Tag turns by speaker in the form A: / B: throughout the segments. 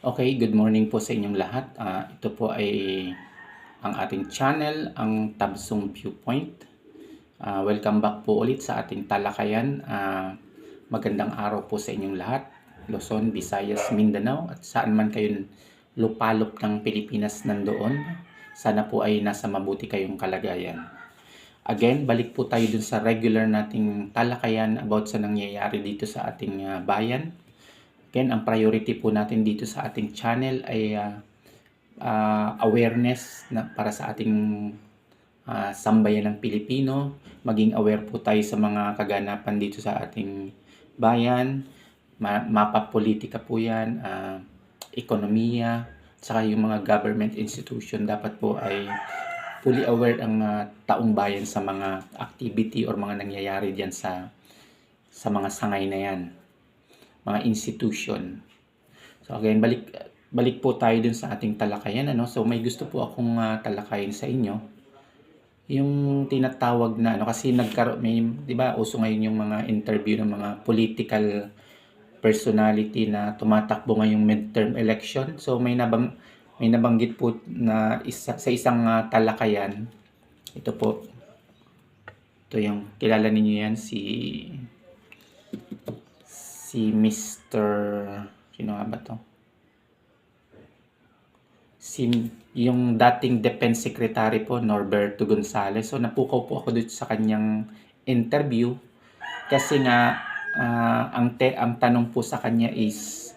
A: Okay, good morning po sa inyong lahat. Ah, ito po ay ang ating channel, ang Tabsong Viewpoint. Ah, welcome back po ulit sa ating talakayan. Ah, magandang araw po sa inyong lahat. Luzon, Visayas, Mindanao at saan man kayo lupalop ng Pilipinas nandoon. Sana po ay nasa mabuti kayong kalagayan. Again, balik po tayo dun sa regular nating talakayan about sa nangyayari dito sa ating ah, bayan. Again, ang priority po natin dito sa ating channel ay ah, ah, awareness na para sa ating ah, sambayan ng Pilipino. Maging aware po tayo sa mga kaganapan dito sa ating bayan. Ma- mapa politika po yan, ah, ekonomiya, saka yung mga government institution dapat po ay fully aware ang ah, taong bayan sa mga activity or mga nangyayari diyan sa sa mga sangay na yan mga institution. So again, balik balik po tayo dun sa ating talakayan ano. So may gusto po akong ah, talakayin sa inyo. Yung tinatawag na ano kasi nagkaroon may 'di ba uso ngayon yung mga interview ng mga political personality na tumatakbo ngayong midterm election. So may nabang may nabanggit po na isa, sa isang ah, talakayan. Ito po. Ito yung kilala ninyo yan si si Mr. Sino nga ba to? Si, yung dating Defense Secretary po, Norberto Gonzales. So, napukaw po ako dito sa kanyang interview kasi nga ah, ang, te, ang tanong po sa kanya is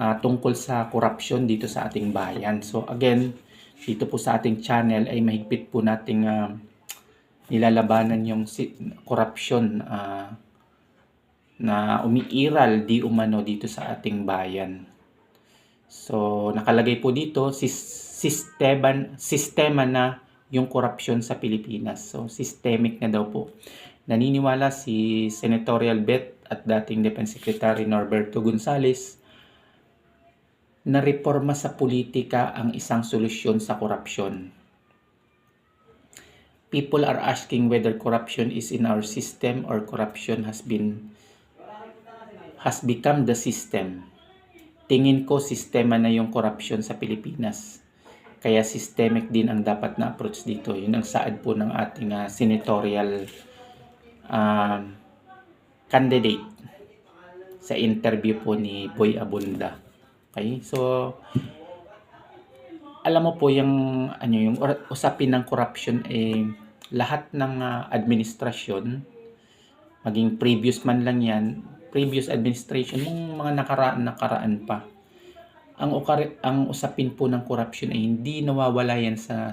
A: ah, tungkol sa corruption dito sa ating bayan. So, again, dito po sa ating channel ay mahigpit po nating ah, nilalabanan yung corruption ah, na umiiral di umano dito sa ating bayan. So, nakalagay po dito, sis- sistema, sistema na yung korupsyon sa Pilipinas. So, systemic na daw po. Naniniwala si Senatorial Bet at dating Defense Secretary Norberto Gonzales na reforma sa politika ang isang solusyon sa korupsyon. People are asking whether corruption is in our system or corruption has been has become the system. Tingin ko sistema na yung corruption sa Pilipinas. Kaya systemic din ang dapat na approach dito. Yun ang saad po ng ating ah, senatorial um, candidate sa interview po ni Boy Abunda. Okay? So, alam mo po yung ano yung usapin ng corruption eh lahat ng ah, administrasyon maging previous man lang yan previous administration ng mga nakaraan nakaraan pa ang ukari, ang usapin po ng corruption ay hindi nawawala yan sa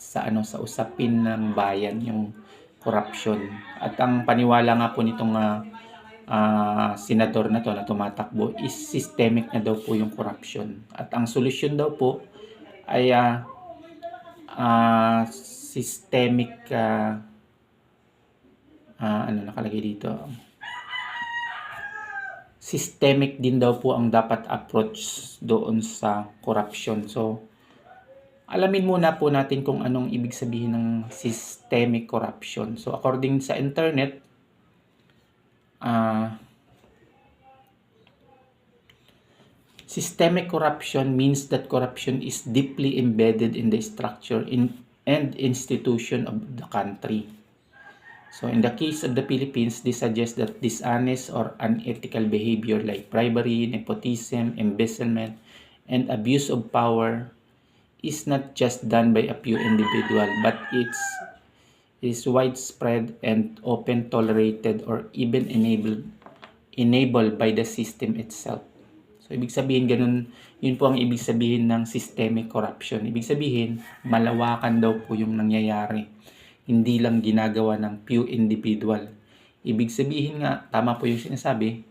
A: sa ano sa usapin ng bayan yung corruption. At ang paniwala nga po nitong ah, ah, senador na to na tumatakbo is systemic na daw po yung corruption. At ang solusyon daw po ay ah, ah, systemic ah, ah, ano nakalagay dito systemic din daw po ang dapat approach doon sa corruption. So, alamin muna po natin kung anong ibig sabihin ng systemic corruption. So, according sa internet, ah systemic corruption means that corruption is deeply embedded in the structure in, and institution of the country. So in the case of the Philippines, this suggests that dishonest or unethical behavior like bribery, nepotism, embezzlement, and abuse of power is not just done by a few individual, but it's is widespread and often tolerated or even enabled enabled by the system itself. So ibig sabihin ganun, yun po ang ibig sabihin ng systemic corruption. Ibig sabihin, malawakan daw po yung nangyayari hindi lang ginagawa ng few individual. Ibig sabihin nga, tama po yung sinasabi,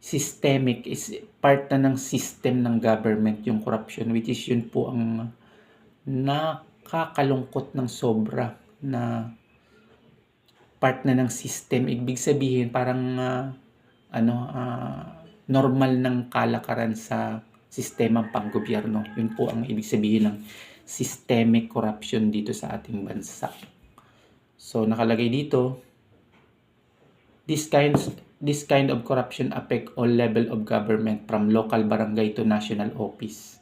A: systemic is part na ng system ng government yung corruption which is yun po ang nakakalungkot ng sobra na part na ng system. Ibig sabihin parang ah, ano ah, normal ng kalakaran sa sistemang panggobyerno. Yun po ang ibig sabihin ng systemic corruption dito sa ating bansa. So nakalagay dito, this kinds this kind of corruption affect all level of government from local barangay to national office.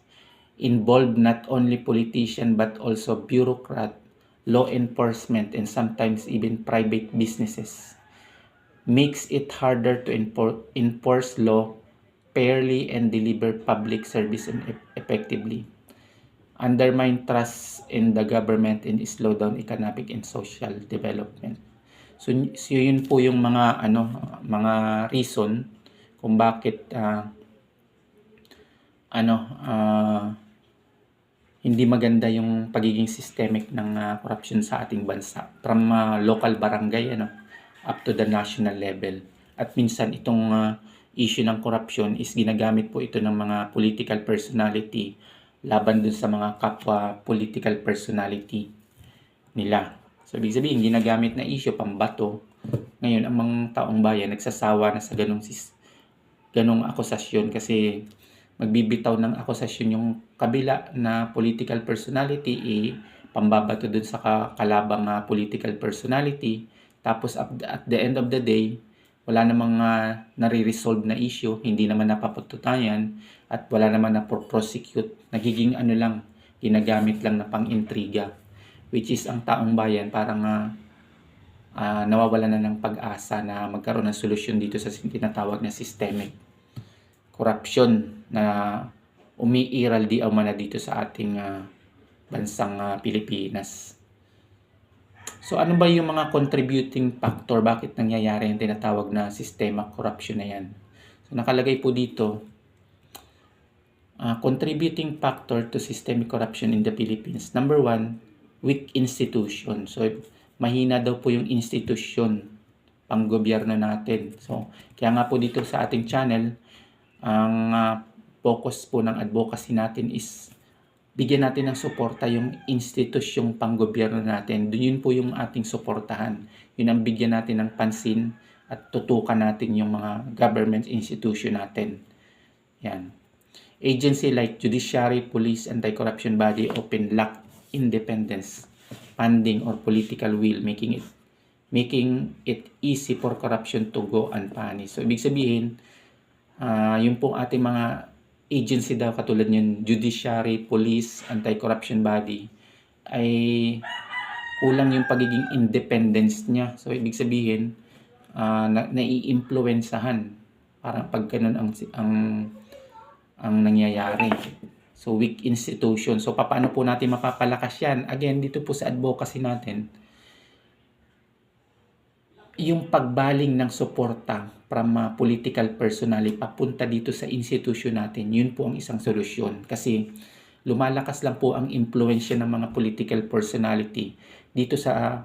A: Involve not only politician but also bureaucrat, law enforcement, and sometimes even private businesses. Makes it harder to enfor- enforce law fairly and deliver public service eff- effectively. Undermine trust in the government and slow down economic and social development. So, so yun po yung mga ano mga reason kung bakit ah, ano ah, hindi maganda yung pagiging systemic ng ah, corruption sa ating bansa from ah, local barangay ano up to the national level. At minsan itong ah, issue ng corruption is ginagamit po ito ng mga political personality laban dun sa mga kapwa political personality nila. So, ibig sabihin, ginagamit na issue pambato. Ngayon, ang mga taong bayan nagsasawa na sa ganong, sis, ganong akusasyon kasi magbibitaw ng akusasyon yung kabila na political personality eh, pambabato dun sa ka- kalabang ah, political personality. Tapos at, at the end of the day, wala namang uh, nare-resolve na issue, hindi naman napapatunayan at wala naman na prosecute. Nagiging ano lang, ginagamit lang na pang-intriga which is ang taong bayan parang uh, uh, nawawala na ng pag-asa na magkaroon ng solusyon dito sa tinatawag na systemic corruption na umiiral di umana dito sa ating uh, bansang uh, Pilipinas. So ano ba yung mga contributing factor bakit nangyayari yung tinatawag na systemic corruption na yan? So nakalagay po dito, uh, contributing factor to systemic corruption in the Philippines. Number one, weak institution. So mahina daw po yung institusyon pang gobyerno natin. So kaya nga po dito sa ating channel, ang uh, focus po ng advocacy natin is bigyan natin ng suporta yung institusyong panggobyerno natin. Doon yun po yung ating suportahan. Yun ang bigyan natin ng pansin at tutukan natin yung mga government institution natin. Yan. Agency like judiciary, police, anti-corruption body open lack independence, funding, or political will, making it making it easy for corruption to go unpunished. So, ibig sabihin, uh, yung pong ating mga agency daw katulad yun, judiciary, police, anti-corruption body, ay kulang yung pagiging independence niya. So, ibig sabihin, uh, na, nai-influensahan. Parang pag ganun ang, ang, ang nangyayari. So, weak institution. So, paano po natin mapapalakas yan? Again, dito po sa advocacy natin, yung pagbaling ng suporta from uh, political personality papunta dito sa institution natin, yun po ang isang solusyon. Kasi lumalakas lang po ang impluensya ng mga political personality dito sa uh,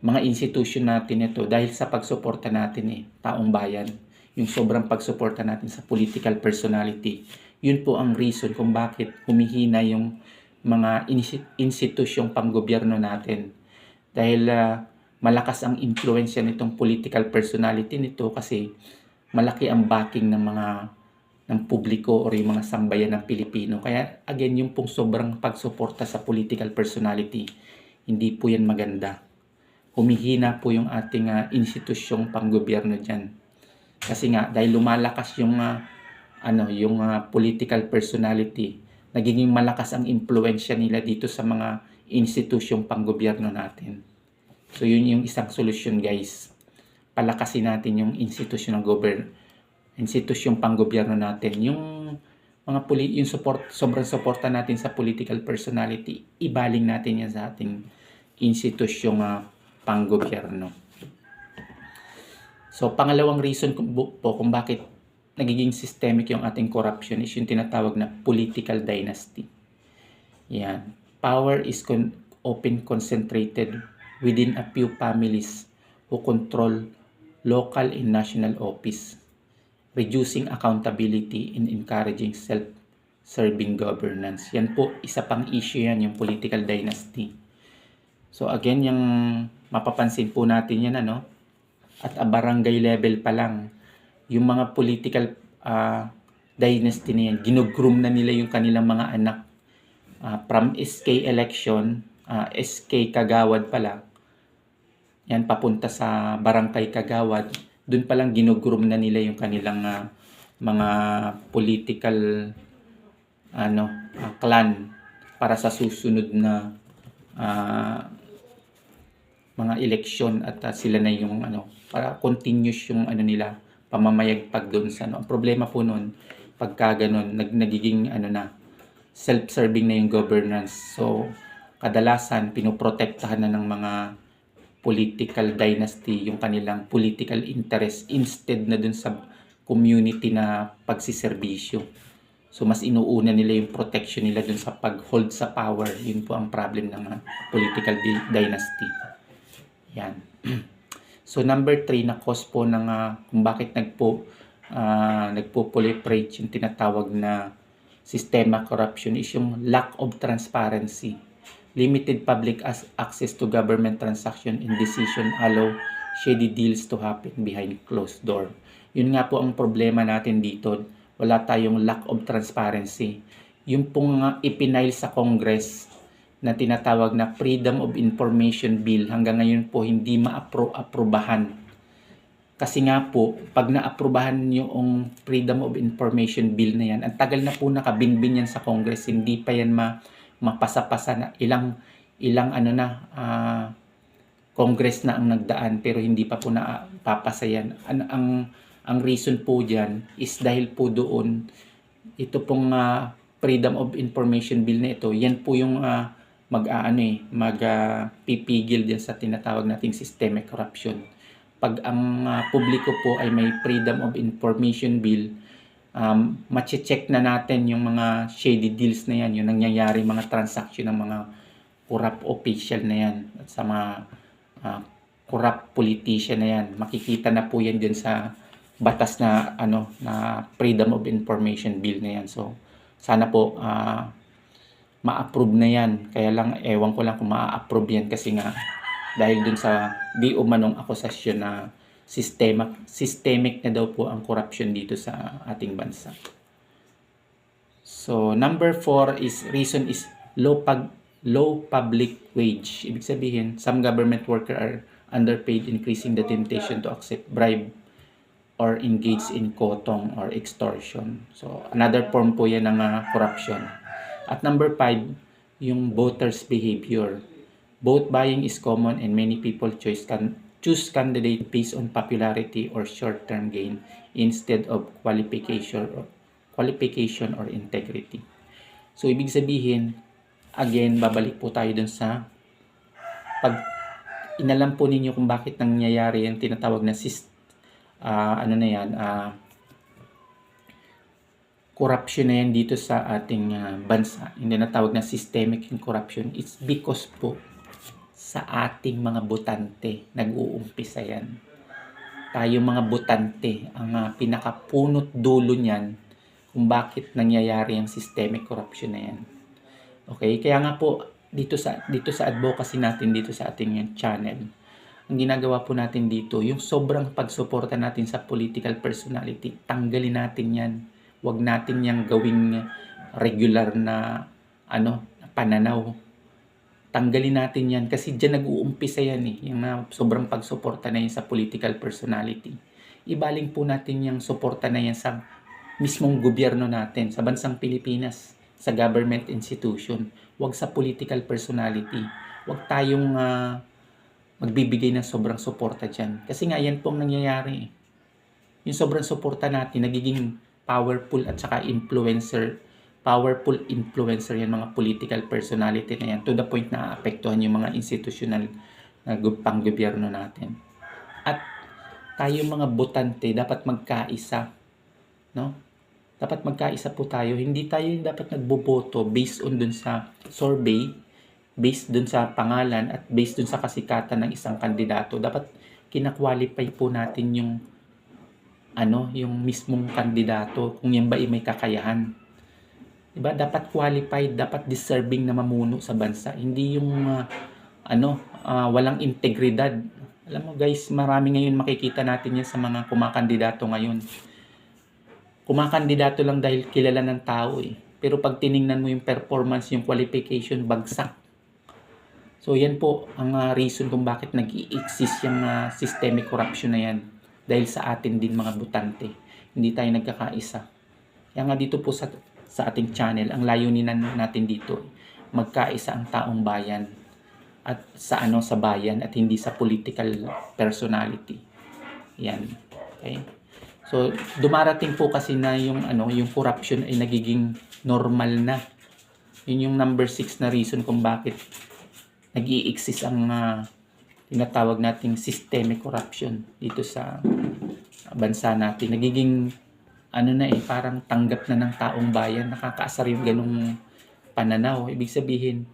A: mga institution natin ito dahil sa pagsuporta natin eh, taong bayan. Yung sobrang pagsuporta natin sa political personality. Yun po ang reason kung bakit humihina yung mga institusyong panggobyerno natin. Dahil uh, malakas ang impluensya nitong political personality nito kasi malaki ang backing ng mga ng publiko o yung mga sambayan ng Pilipino. Kaya again, yung pong sobrang pagsuporta sa political personality, hindi po yan maganda. Humihina po yung ating uh, institusyong panggobyerno dyan. Kasi nga, dahil lumalakas yung, uh, ano, yung uh, political personality, nagiging malakas ang impluensya nila dito sa mga institusyong panggobyerno natin. So yun yung isang solusyon guys. Palakasin natin yung institusyon ng govern institusyong panggobyerno natin. Yung mga puli yung support sobrang suporta natin sa political personality, ibaling natin yan sa ating institusyong uh, panggobyerno. So pangalawang reason po kung bakit nagiging systemic yung ating corruption is yung tinatawag na political dynasty. Yan. Power is con- open concentrated within a few families who control local and national office, reducing accountability and encouraging self-serving governance. Yan po, isa pang issue yan, yung political dynasty. So again, yung mapapansin po natin yan, ano, at a barangay level pa lang, yung mga political uh, dynasty na yan, ginugroom na nila yung kanilang mga anak. Uh, from SK election, uh, SK Kagawad pala, yan papunta sa Barangay Kagawad, doon pa lang ginugroom na nila yung kanilang ah, mga political ano ah, clan para sa susunod na ah, mga eleksyon at ah, sila na yung ano para continuous yung ano nila pamamayagpag doon sa ano. Ang problema po noon pagka ganun nag, nagiging ano na self-serving na yung governance. So kadalasan pinoprotektahan na ng mga political dynasty yung kanilang political interest instead na dun sa community na pagsiservisyo. So mas inuuna nila yung protection nila dun sa pag-hold sa power. Yun po ang problem ng ah, political dynasty. Yan. so number three na cause po ng ah, kung bakit nagpo ah, nagpo-proliferate yung tinatawag na sistema corruption is yung lack of transparency. Limited public as access to government transaction and decision allow shady deals to happen behind closed door. Yun nga po ang problema natin dito. Wala tayong lack of transparency. Yung pong nga ipinail sa Congress na tinatawag na Freedom of Information Bill hanggang ngayon po hindi ma-aprobahan. Kasi nga po, pag na-aprobahan yung Freedom of Information Bill na yan, ang tagal na po nakabinbin yan sa Congress, hindi pa yan ma mapasa-pasa na ilang ilang ano na ah, Congress na ang nagdaan pero hindi pa po na papasa yan. Ang, ang ang reason po diyan is dahil po doon ito pong ah, Freedom of Information Bill na ito, yan po yung ah, mag-aano eh, mag ah, pipigil din sa tinatawag nating systemic corruption. Pag ang ah, publiko po ay may Freedom of Information Bill, um, mache-check na natin yung mga shady deals na yan, yung nangyayari, mga transaction ng mga corrupt official na yan, at sa mga ah, corrupt politician na yan. Makikita na po yan dyan sa batas na ano na Freedom of Information Bill na yan. So sana po ah, ma-approve na yan. Kaya lang ewan ko lang kung ma-approve yan kasi nga dahil dun sa di umanong akusasyon na systemic systemic na daw po ang corruption dito sa ating bansa. So number four is reason is low pag low public wage. Ibig sabihin, some government worker are underpaid increasing the temptation to accept bribe or engage in kotong or extortion. So another form po yan ng ah, corruption. At number five, yung voters behavior. Vote buying is common and many people choose can choose candidate based on popularity or short-term gain instead of qualification or qualification or integrity. So ibig sabihin, again, babalik po tayo dun sa pag inalam po ninyo kung bakit nangyayari yung tinatawag na sis, ah, ano na yan, ah, corruption na yan dito sa ating ah, bansa. Yung tinatawag na systemic corruption. It's because po sa ating mga botante nag-uumpisa yan. Tayo mga botante ang ah, pinakapunot dulo niyan kung bakit nangyayari ang systemic corruption na yan. Okay, kaya nga po dito sa dito sa advocacy natin dito sa ating yan channel. Ang ginagawa po natin dito, yung sobrang pagsuporta natin sa political personality, tanggalin natin 'yan. Huwag natin 'yang gawing regular na ano, pananaw. Tanggalin natin 'yan kasi diyan nag-uumpisa yan eh, yung na sobrang pagsuporta na yan sa political personality. Ibaling po natin yung suporta na yan sa mismong gobyerno natin, sa bansang Pilipinas, sa government institution, wag sa political personality. Wag tayong ah, magbibigay ng sobrang suporta dyan. Kasi nga yan po ang nangyayari. eh. Yung sobrang suporta natin, nagiging powerful at saka influencer, powerful influencer yan mga political personality na yan to the point na apektuhan yung mga institutional na panggobyerno natin. At tayo mga botante dapat magkaisa, no? Dapat magkaisa po tayo. Hindi tayo dapat nagboboto based on dun sa survey, based dun sa pangalan at based dun sa kasikatan ng isang kandidato. Dapat kinakwalify po natin yung ano, yung mismong kandidato kung yan ba ay may kakayahan. Diba? Dapat qualified, dapat deserving na mamuno sa bansa. Hindi yung ah, ano, ah, walang integridad. Alam mo guys, marami ngayon makikita natin yan sa mga kumakandidato ngayon. Kumakandidato lang dahil kilala ng tao eh. Pero pag tiningnan mo yung performance, yung qualification, bagsak. So yan po ang ah, reason kung bakit nag exist yung ah, systemic corruption na yan. Dahil sa atin din mga butante. Hindi tayo nagkakaisa. Kaya nga dito po sa, sa ating channel, ang layunin na- natin dito, magkaisa ang taong bayan at sa ano sa bayan at hindi sa political personality. Yan. Okay? So, dumarating po kasi na yung ano, yung corruption ay nagiging normal na. Yun yung number 6 na reason kung bakit nag exist ang ah, tinatawag nating systemic corruption dito sa bansa natin. Nagiging ano na eh, parang tanggap na ng taong bayan. Nakakaasar yung ganong pananaw. Ibig sabihin,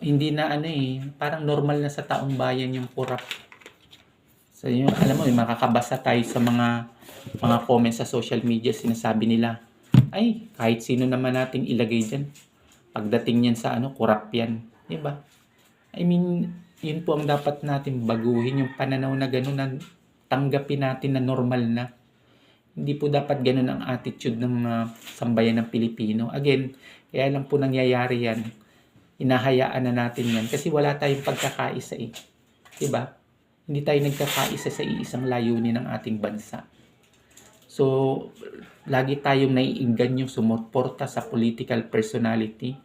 A: hindi na ano eh, parang normal na sa taong bayan yung corrupt. So yun, alam mo, makakabasa tayo sa mga mga comments sa social media, sinasabi nila, ay, kahit sino naman nating ilagay dyan, pagdating yan sa ano, corrupt yan. Di ba? I mean, yun po ang dapat natin baguhin, yung pananaw na gano'n na tanggapin natin na normal na. Hindi po dapat ganun ang attitude ng ah, sambayan ng Pilipino. Again, kaya lang po nangyayari yan. Inahayaan na natin yan kasi wala tayong pagkakaisa eh. Diba? Hindi tayo nagkakaisa sa iisang layunin ng ating bansa. So, lagi tayong naiinganyo sumuporta sa political personality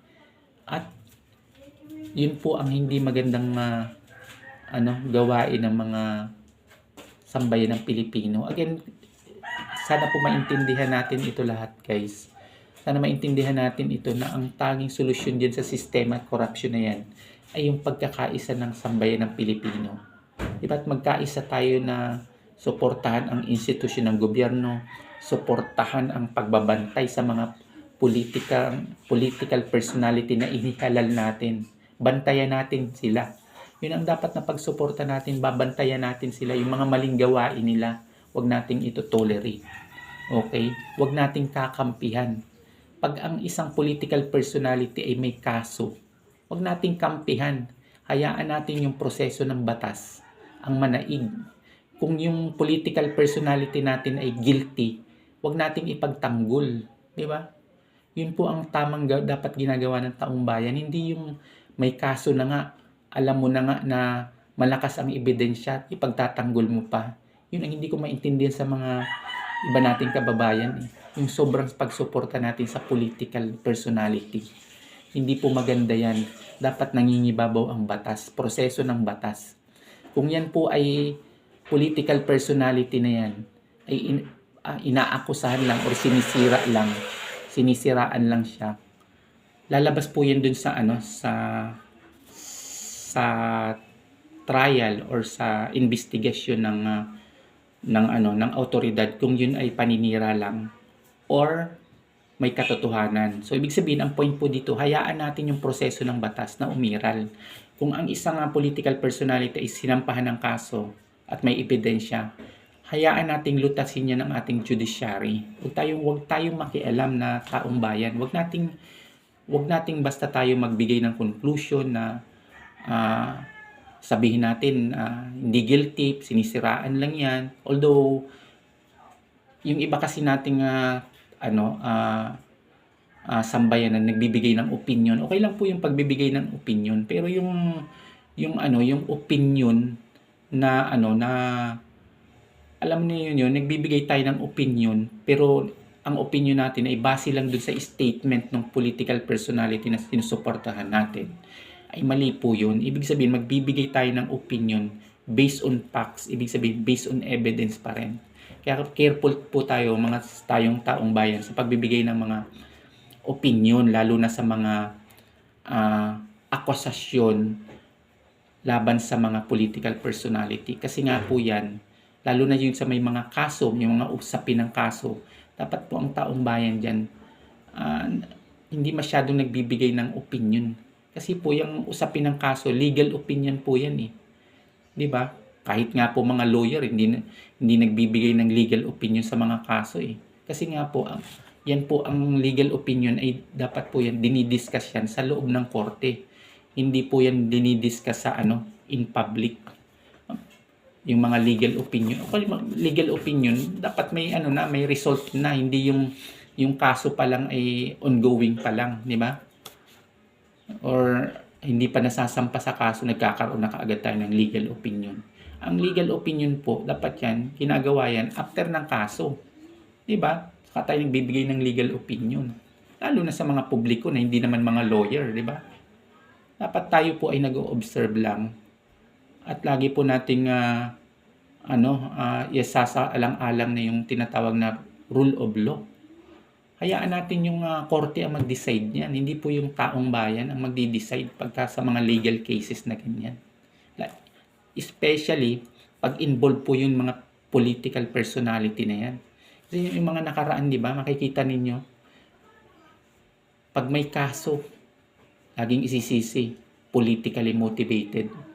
A: at yun po ang hindi magandang ah, ano gawain ng mga sambayan ng Pilipino. Again, sana po maintindihan natin ito lahat, guys. Sana maintindihan natin ito na ang tanging solusyon din sa sistema at corruption na yan ay yung pagkakaisa ng sambayan ng Pilipino. Di ba't magkaisa tayo na suportahan ang institusyon ng gobyerno, suportahan ang pagbabantay sa mga politika, political personality na inihalal natin. Bantayan natin sila. Yun ang dapat na pagsuporta natin, babantayan natin sila. Yung mga maling gawain nila, wag nating ito tolerate. Okay? Wag nating kakampihan. Pag ang isang political personality ay may kaso, wag nating kampihan. Hayaan natin yung proseso ng batas ang manaig. Kung yung political personality natin ay guilty, wag nating ipagtanggol. Di ba? Yun po ang tamang dapat ginagawa ng taong bayan. Hindi yung may kaso na nga, alam mo na nga na malakas ang ebidensya, ipagtatanggol mo pa. Yun ang hindi ko maintindihan sa mga iba nating kababayan. Eh. Yung sobrang pagsuporta natin sa political personality. Hindi po maganda yan. Dapat nangingibabaw ang batas, proseso ng batas. Kung yan po ay political personality na yan, ay in, ah, inaakusahan lang or sinisira lang, sinisiraan lang siya. Lalabas po yan dun sa ano, sa sa trial or sa investigation ng ah, ng ano ng autoridad kung yun ay paninira lang or may katotohanan. So ibig sabihin ang point po dito, hayaan natin yung proseso ng batas na umiral. Kung ang isang ah, political personality ay sinampahan ng kaso at may ebidensya, hayaan nating lutasin niya ng ating judiciary. Huwag tayong huwag tayong makialam na taong bayan. Huwag nating huwag nating basta tayo magbigay ng conclusion na ah, sabihin natin ah, hindi guilty, sinisiraan lang 'yan. Although yung iba kasi nating ah, ano ah, ah, sambayan na nagbibigay ng opinion. Okay lang po yung pagbibigay ng opinion, pero yung yung ano, yung opinion na ano na alam niyo yun, yun, nagbibigay tayo ng opinion, pero ang opinion natin ay base lang dun sa statement ng political personality na sinusuportahan natin. Ay mali po yun. Ibig sabihin, magbibigay tayo ng opinion based on facts. Ibig sabihin, based on evidence pa rin. Kaya careful po tayo, mga tayong taong bayan, sa pagbibigay ng mga opinion, lalo na sa mga ah, akusasyon laban sa mga political personality. Kasi nga po yan, lalo na yun sa may mga kaso, yung mga usapin ng kaso, dapat po ang taong bayan dyan, ah, hindi masyadong nagbibigay ng opinion. Kasi po yung usapin ng kaso, legal opinion po yan eh. 'Di ba? Kahit nga po mga lawyer hindi hindi nagbibigay ng legal opinion sa mga kaso eh. Kasi nga po ang yan po ang legal opinion ay dapat po yan dinidiscuss yan sa loob ng korte. Hindi po yan dinidiscuss sa ano in public. Yung mga legal opinion. O legal opinion dapat may ano na may result na hindi yung yung kaso pa lang ay ongoing pa lang, di ba? Or hindi pa nasasampa sa kaso, nagkakaroon na kaagad tayo ng legal opinion. Ang legal opinion po, dapat yan, ginagawa yan after ng kaso. Di ba? Saka tayo nagbibigay ng legal opinion. Lalo na sa mga publiko na hindi naman mga lawyer, di ba? Dapat tayo po ay nag-observe lang at lagi po nating ah, ano, uh, isasaalang-alang na yung tinatawag na rule of law. Hayaan natin yung ah, korte ang mag-decide niyan. Hindi po yung taong bayan ang magdi-decide pagka sa mga legal cases na ganyan. Like, especially pag involved po yung mga political personality na yan. Kasi yung mga nakaraan, di ba, makikita ninyo, pag may kaso, laging isisisi, politically motivated.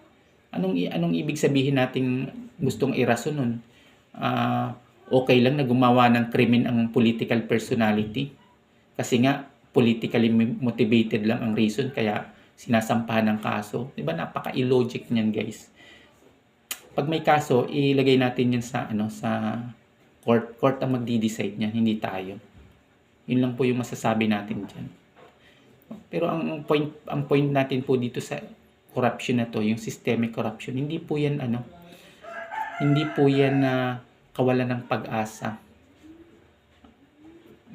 A: Anong, anong ibig sabihin nating gustong irason nun? Ah, okay lang na gumawa ng krimen ang political personality. Kasi nga, politically motivated lang ang reason, kaya sinasampahan ng kaso. Di ba, napaka-illogic niyan, guys. Pag may kaso, ilagay natin yun sa, ano, sa court. Court ang magdi-decide niyan, hindi tayo. Yun lang po yung masasabi natin dyan. Pero ang point ang point natin po dito sa corruption na to, yung systemic corruption, hindi po yan ano, hindi po yan na kawalan ng pag-asa.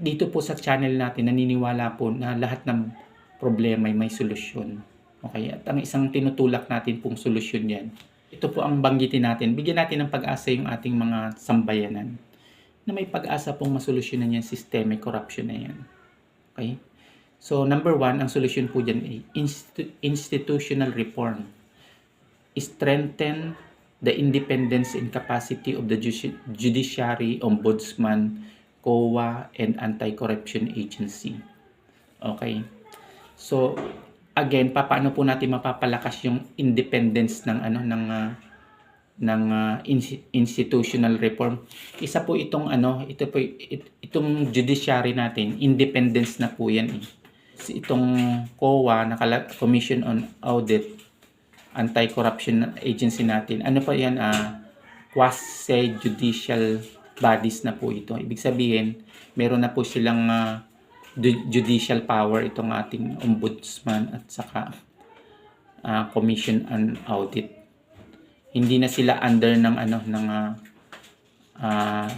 A: Dito po sa channel natin, naniniwala po na lahat ng problema ay may solusyon. Okay? At ang isang tinutulak natin pong solusyon yan, ito po ang banggitin natin. Bigyan natin ng pag-asa yung ating mga sambayanan na may pag-asa pong masolusyonan yung systemic corruption na yan. Okay? So, number one, ang solusyon po dyan ay institu- institutional reform. Strengthen the independence and capacity of the judici- judiciary, ombudsman, COA, and anti-corruption agency. Okay? So, again, paano po natin mapapalakas yung independence ng ano ng ah, ng ah, ins- institutional reform. Isa po itong ano, ito po it- itong judiciary natin, independence na po 'yan eh. Itong COA, nakala Commission on Audit, Anti-Corruption Agency natin. Ano pa 'yan ah quasi-judicial bodies na po ito. Ibig sabihin, meron na po silang ju- judicial power itong ating ombudsman at saka ah, Commission on Audit hindi na sila under ng ano ng ah, ah,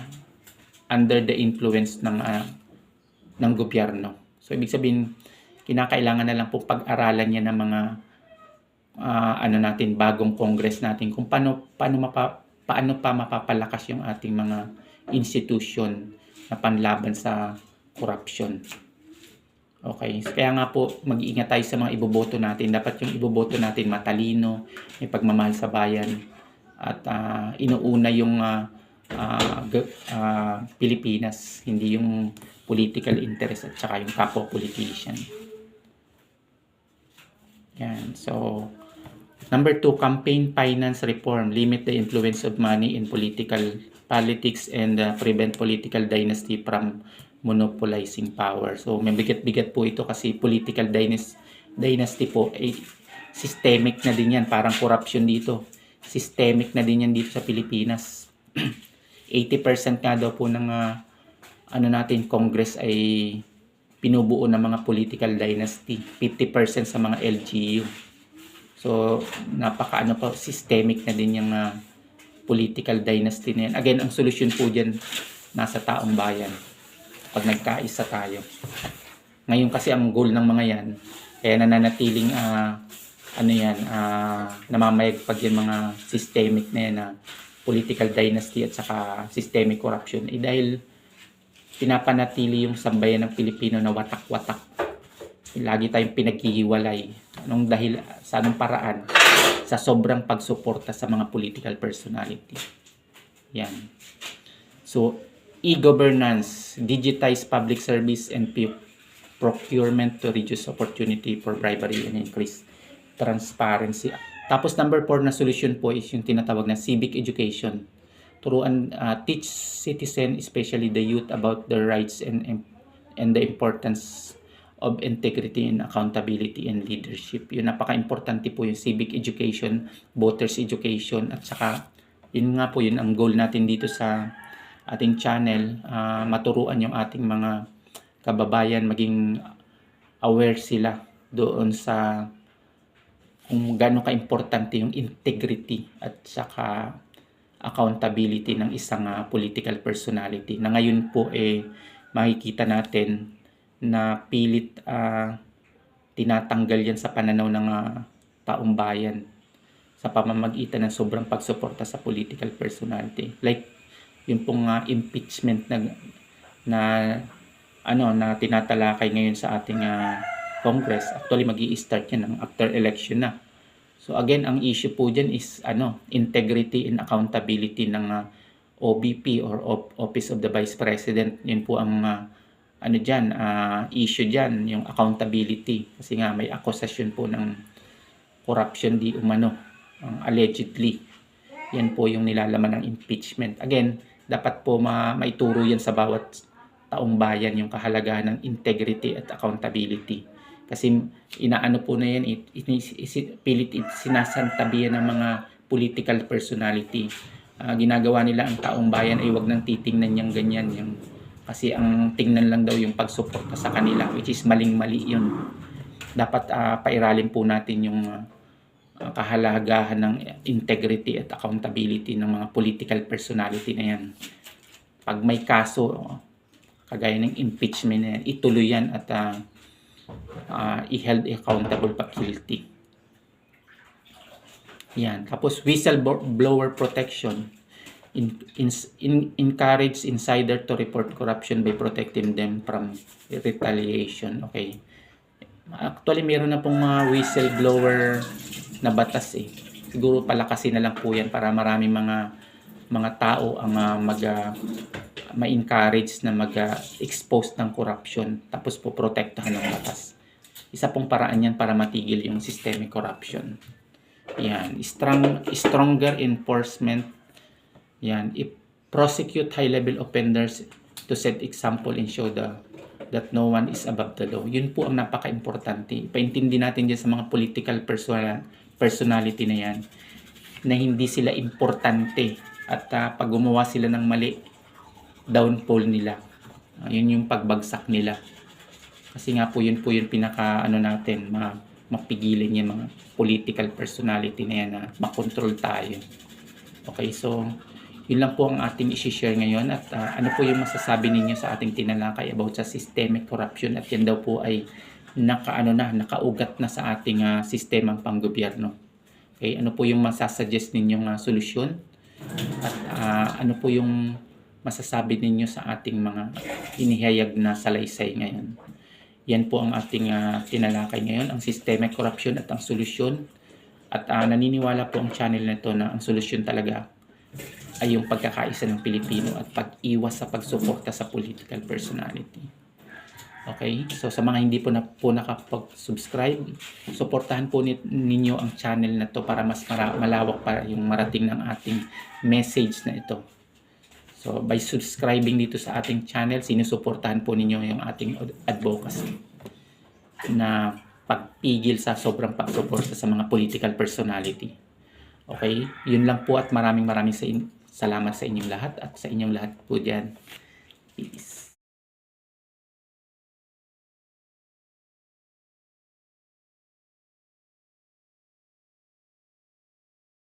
A: under the influence ng ah, ng gobyerno. So ibig sabihin kinakailangan na lang po pag-aralan niya ng mga ah, ano natin bagong congress natin kung paano paano mapa, paano pa mapapalakas yung ating mga institution na panlaban sa corruption. Okay, kaya nga po mag-iingat tayo sa mga iboboto natin. Dapat yung iboboto natin matalino, may pagmamahal sa bayan at ah, inuuna yung ah, g- ah, Pilipinas, hindi yung political interest at saka yung kapwa politician. Yan. So, number two, campaign finance reform. Limit the influence of money in political politics and uh, prevent political dynasty from monopolizing power. So, may bigat-bigat po ito kasi political dynasty, dynasty po, eh, systemic na din yan. Parang corruption dito. Systemic na din yan dito sa Pilipinas. 80% nga daw po ng ah, ano natin, Congress ay pinubuo ng mga political dynasty. 50% sa mga LGU. So, napaka ano pa, systemic na din yung ah, political dynasty na yan. Again, ang solusyon po dyan nasa taong bayan. Pag nagkaisa tayo. Ngayon kasi ang goal ng mga yan, kaya nananatiling ah, ano yan, ah, namamayagpag yung mga systemic na yan na political dynasty at saka systemic corruption. Eh dahil pinapanatili yung sambayan ng Pilipino na watak-watak. Lagi tayong pinaghihiwalay. Anong dahil, sa anong paraan? Sa sobrang pagsuporta sa mga political personality. Yan. So, e-governance, digitize public service and procurement to reduce opportunity for bribery and increase transparency. Tapos number four na solution po is yung tinatawag na civic education. Turuan, uh, teach citizen, especially the youth, about their rights and and the importance of integrity and accountability and leadership. Yun, napaka-importante po yung civic education, voters education, at saka, yun nga po, yun ang goal natin dito sa ating channel, ah, maturuan yung ating mga kababayan, maging aware sila doon sa kung gaano ka-importante yung integrity at saka accountability ng isang ah, political personality na ngayon po eh makikita natin na pilit ah, tinatanggal yan sa pananaw ng ah, taong bayan sa pamamagitan ng sobrang pagsuporta sa political personality. Like yung pong ah, impeachment na na ano na tinatalakay ngayon sa ating ah, Congress. Actually magi start yan ng after election na. So again, ang issue po dyan is ano, integrity and accountability ng ah, OBP or Op- Office of the Vice President. Yun po ang ah, ano dyan, ah, issue dyan, yung accountability. Kasi nga may accusation po ng corruption di umano, ang allegedly. Yan po yung nilalaman ng impeachment. Again, dapat po ma maituro yan sa bawat taong bayan yung kahalagahan ng integrity at accountability. Kasi inaano po na yan, it, it, it, pilit it, sinasantabi yan ng mga political personality. Ah, ginagawa nila ang taong bayan ay wag nang titingnan yung ganyan. Yung, kasi ang tingnan lang daw yung pagsuporta sa kanila, which is maling-mali yun. Dapat ah, pairalin po natin yung ang kahalagahan ng integrity at accountability ng mga political personality na yan. Pag may kaso, kagaya ng impeachment na yan, ituloy yan at ah, ah, i-held accountable pa guilty. Yan. Tapos whistleblower protection. In, in, in, encourage insider to report corruption by protecting them from retaliation. Okay. Actually, meron na pong mga whistleblower na batas eh. Siguro palakasin na lang po yan para marami mga mga tao ang ah, mag ah, ma-encourage na mag-expose ng corruption tapos po protektahan ng batas. Isa pong paraan yan para matigil yung systemic corruption. Yan, strong stronger enforcement. Yan, if prosecute high-level offenders to set example and show the that no one is above the law. Yun po ang napaka-importante. Paintindi natin dyan sa mga political personal, personality na yan na hindi sila importante at ah, pag gumawa sila ng mali, downfall nila. Ah, yun yung pagbagsak nila. Kasi nga po yun po yung pinaka ano natin, ma mapigilan yung mga political personality na yan na makontrol tayo. Okay, so yun lang po ang ating isi-share ngayon at ah, ano po yung masasabi ninyo sa ating tinalakay about sa systemic corruption at yan daw po ay naka ano na nakaugat na sa ating ah, sistemang panggobyerno. Okay, ano po yung masasuggest ninyong ah, solusyon? At ah, ano po yung masasabi ninyo sa ating mga inihayag na salaysay ngayon? Yan po ang ating ah, tinalakay ngayon, ang systemic corruption at ang solusyon. At ah, naniniwala po ang channel na ito na ang solusyon talaga ay yung pagkakaisa ng Pilipino at pag-iwas sa pagsuporta sa political personality. Okay? So sa mga hindi po na po nakapag-subscribe, suportahan po ni- ninyo ang channel na to para mas mara- malawak pa yung marating ng ating message na ito. So by subscribing dito sa ating channel, sinusuportahan po ninyo yung ating ad- advocacy na pagpigil sa sobrang pagsuporta sa mga political personality. Okay? Yun lang po at maraming maraming sa salamat sa inyong lahat at sa inyong lahat po dyan. Peace.